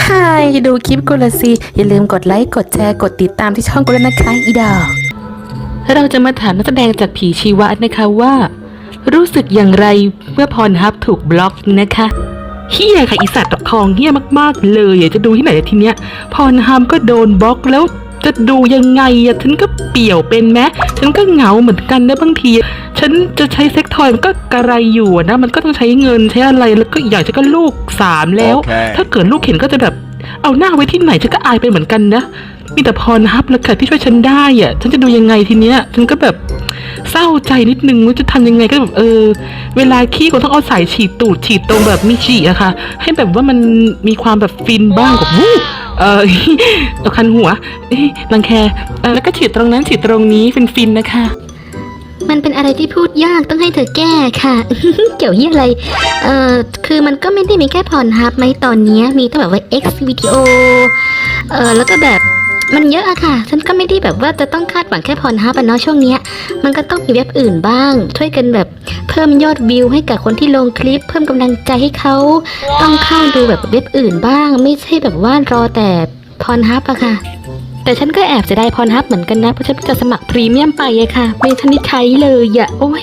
ฮดูคลิปกูละสิอย่าลืมกดไลค์กดแชร์กดติดตามที่ช่องกูด้วนะคะอีดอกเราจะมาถามนักแสดงจากผีชีวะนะคะว่า รู้สึกอย่างไรเมื่อพรฮับถูกบล็อกนะคะเฮียค่ะอีสัตว์ตะคองเฮียมากๆ เลยอยากจะดูที่ไหนทีเนี้ยพรฮับก็โดนบล็อกแล้วจะดูยังไงอะฉันก็เปี่ยวเป็นไหมฉันก็เหงาเหมือนกันนะบางที ฉันจะใช้เซ็กทอยมันก็กระไรอยู่อะนะ มันก็ต้องใช้เงินใช้อะไรแล้วก็อีกอย่างฉันก็ลูกสามแล้ว โอเค ถ้าเกิดลูกเห็นก็จะแบบ เอาหน้าไว้ที่ไหนฉันก็อายไปเหมือนกันนะ มีแต่พรฮับแล้วค่ะที่ช่วยฉันได้อะฉันจะดูยังไงทีเนี้ยฉันก็แบบเศร้าใจนิดนึงว่าจะทำยังไงก็แบบเออ เวลาขี้ก็ต้องเอาสายฉีดตูดฉีดตรงแบบมีฉีดอะค่ะ ให้แบบว่ามันมีความแบบฟินบ้างกับวู้เออ เอาคันหัวเอ๊ะรังแคเออแล้วก็ฉีดตรงนั้นฉีดตรงนี้ฟินฟินๆนะคะ มันเป็นอะไรที่พูดยากต้องให้เธอแก้ค่ะ เกี่ยวเหียอะไร เอ่อ คือมันก็ไม่ได้มีแค่พรฮับไหมตอนนี้มีตั้งแบบว่า X video เอ่อ แล้วก็แบบมันเยอะอะค่ะ ฉันก็ไม่ได้แบบว่าจะต้องคาดหวังแค่พรฮับอะเนาะช่วงเนี้ย มันก็ต้องมีเว็บอื่นบ้าง ช่วยกันแบบเพิ่มยอดวิวให้กับคนที่ลงคลิป เพิ่มกำลังใจให้เขาต้องเข้าดูแบบเว็บอื่นบ้าง ไม่ใช่แบบว่ารอแต่พรฮับอะค่ะ แต่ฉันก็แอบเสียดายพรฮับเหมือนกันนะ เพราะฉันจะสมัครพรีเมียมไปอะค่ะ ไม่ทันได้ใช้เลยอะโอ้ย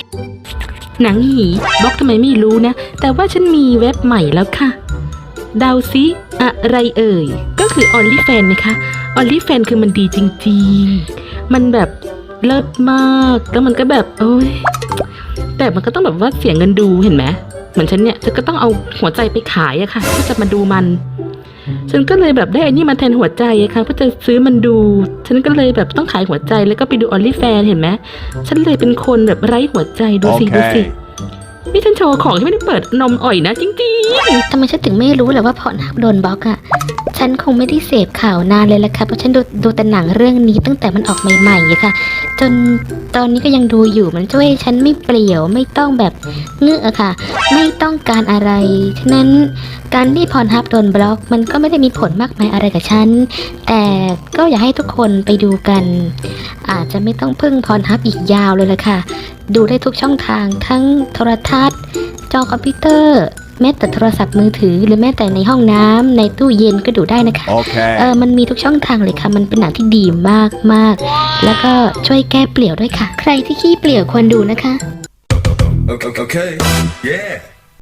หนังหีบล็อกทำไมไม่รู้นะ แต่ว่าฉันมีเว็บใหม่แล้วค่ะเดาซิอะไรเอ่ย ก็คือ OnlyFans นะคะ only fan คือมันดีจริงๆ มันแบบเลิศมาก แล้วมันก็แบบ โอ้ย แต่มันก็ต้องแบบว่าเสียเงินดูเห็นไหม เหมือนฉันเนี่ยฉันก็ต้องเอาหัวใจไปขายอะค่ะเพื่อจะมาดูมัน ฉันก็เลยแบบได้อันนี้มาแทนหัวใจอะค่ะเพื่อจะซื้อมันดู ฉันก็เลยแบบต้องขายหัวใจแล้วก็ไปดู OnlyFans เห็นไหมฉันเลยเป็นคนแบบไร้หัวใจดูสิดูสิ Okay. นี่ฉันโชว์ของที่ไม่ได้เปิดนมอ่อยนะจริงทำไมฉันถึงไม่รู้เลยว่าพรฮับโดนบล็อกอะ ฉันคงไม่ได้เสพข่าวนานเลยละค่ะเพราะฉันดูดูแต่หนังเรื่องนี้ตั้งแต่มันออกใหม่ๆอะค่ะ จนตอนนี้ก็ยังดูอยู่มันช่วยฉันไม่เปลี่ยวไม่ต้องแบบเงือกอะค่ะ ไม่ต้องการอะไรฉะนั้นการที่พรฮับโดนบล็อก มันก็ไม่ได้มีผลมากมายอะไรกับฉัน แต่ก็อยากให้ทุกคนไปดูกัน อาจจะไม่ต้องพึ่งพรฮับอีกยาวเลยละค่ะ ดูได้ทุกช่องทางทั้งโทรทัศน์ จอคอมพิวเตอร์ แม้แต่โทรศัพท์มือถือ หรือแม้แต่ในห้องน้ำในตู้เย็นก็ดูได้นะคะเอ Okay. อมันมีทุกช่องทางเลยค่ะ มันเป็นหนังที่ดีมากมากๆแล้วก็ช่วยแก้เปลี่ยวด้วยค่ะ ใครที่ขี้เปลี่ยวควรดูนะคะ Okay. okay. Yeah.